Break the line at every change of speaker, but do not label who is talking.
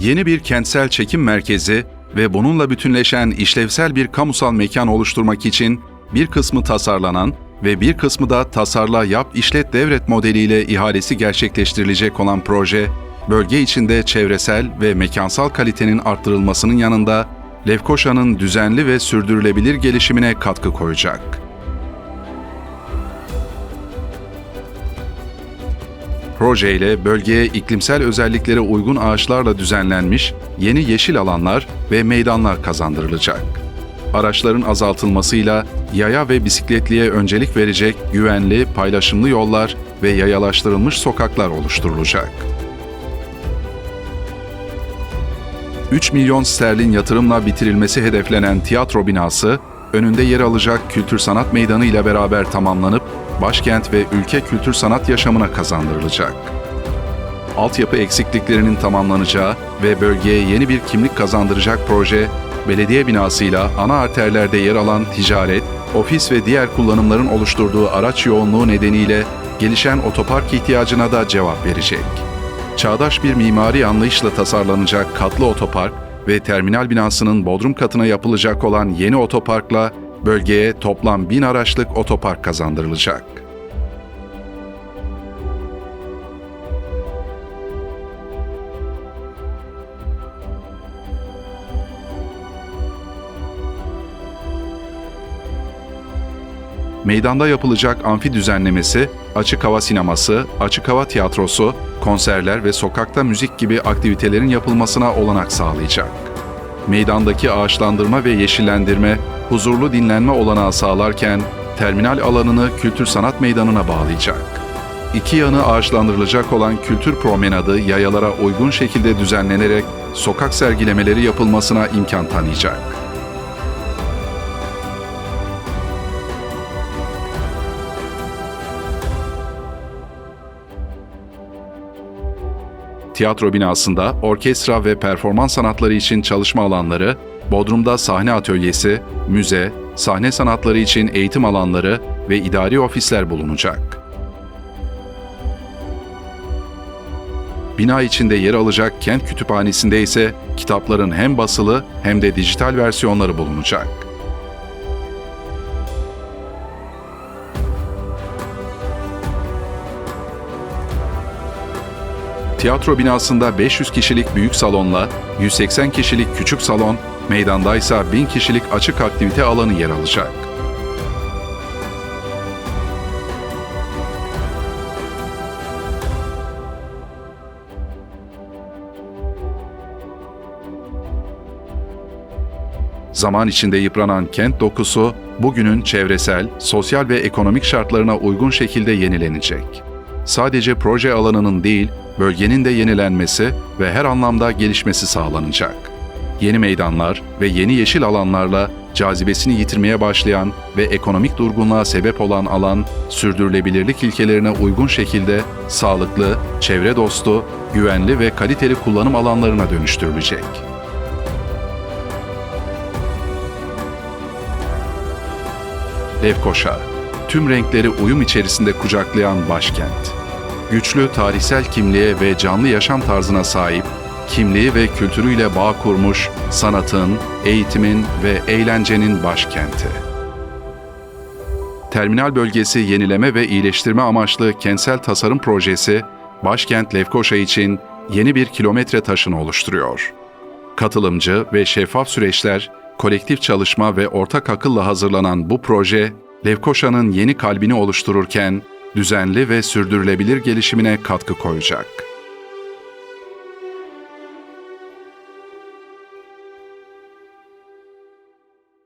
Yeni bir kentsel çekim merkezi ve bununla bütünleşen işlevsel bir kamusal mekan oluşturmak için bir kısmı tasarlanan ve bir kısmı da tasarla yap işlet devret modeliyle ihalesi gerçekleştirilecek olan proje, bölge içinde çevresel ve mekansal kalitenin arttırılmasının yanında Lefkoşa'nın düzenli ve sürdürülebilir gelişimine katkı koyacak. Proje ile bölgeye iklimsel özelliklere uygun ağaçlarla düzenlenmiş yeni yeşil alanlar ve meydanlar kazandırılacak. Araçların azaltılmasıyla yaya ve bisikletliye öncelik verecek güvenli, paylaşımlı yollar ve yayalaştırılmış sokaklar oluşturulacak. 3 milyon sterlin yatırımla bitirilmesi hedeflenen tiyatro binası, önünde yer alacak kültür sanat meydanı ile beraber tamamlanıp başkent ve ülke kültür sanat yaşamına kazandırılacak. Altyapı eksikliklerinin tamamlanacağı ve bölgeye yeni bir kimlik kazandıracak proje, belediye binasıyla ana arterlerde yer alan ticaret, ofis ve diğer kullanımların oluşturduğu araç yoğunluğu nedeniyle gelişen otopark ihtiyacına da cevap verecek. Çağdaş bir mimari anlayışla tasarlanacak katlı otopark ve terminal binasının bodrum katına yapılacak olan yeni otoparkla bölgeye toplam 1000 araçlık otopark kazandırılacak. Meydanda yapılacak amfi düzenlemesi, açık hava sineması, açık hava tiyatrosu, konserler ve sokakta müzik gibi aktivitelerin yapılmasına olanak sağlayacak. Meydandaki ağaçlandırma ve yeşillendirme, huzurlu dinlenme olanağı sağlarken terminal alanını kültür sanat meydanına bağlayacak. İki yanı ağaçlandırılacak olan kültür promenadı yayalara uygun şekilde düzenlenerek sokak sergilemeleri yapılmasına imkan tanıyacak. Tiyatro binasında orkestra ve performans sanatları için çalışma alanları, Bodrum'da sahne atölyesi, müze, sahne sanatları için eğitim alanları ve idari ofisler bulunacak. Bina içinde yer alacak kent kütüphanesinde ise kitapların hem basılı hem de dijital versiyonları bulunacak. Tiyatro binasında 500 kişilik büyük salonla 180 kişilik küçük salon, meydandaysa 1000 kişilik açık aktivite alanı yer alacak. Zaman içinde yıpranan kent dokusu bugünün çevresel, sosyal ve ekonomik şartlarına uygun şekilde yenilenecek. Sadece proje alanının değil, bölgenin de yenilenmesi ve her anlamda gelişmesi sağlanacak. Yeni meydanlar ve yeni yeşil alanlarla cazibesini yitirmeye başlayan ve ekonomik durgunluğa sebep olan alan, sürdürülebilirlik ilkelerine uygun şekilde sağlıklı, çevre dostu, güvenli ve kaliteli kullanım alanlarına dönüştürülecek. Lefkoşa, tüm renkleri uyum içerisinde kucaklayan başkent. Güçlü tarihsel kimliğe ve canlı yaşam tarzına sahip, kimliği ve kültürüyle bağ kurmuş sanatın, eğitimin ve eğlencenin başkenti. Terminal bölgesi yenileme ve iyileştirme amaçlı kentsel tasarım projesi, başkent Lefkoşa için yeni bir kilometre taşını oluşturuyor. Katılımcı ve şeffaf süreçler, kolektif çalışma ve ortak akılla hazırlanan bu proje, Lefkoşa'nın yeni kalbini oluştururken düzenli ve sürdürülebilir gelişimine katkı koyacak.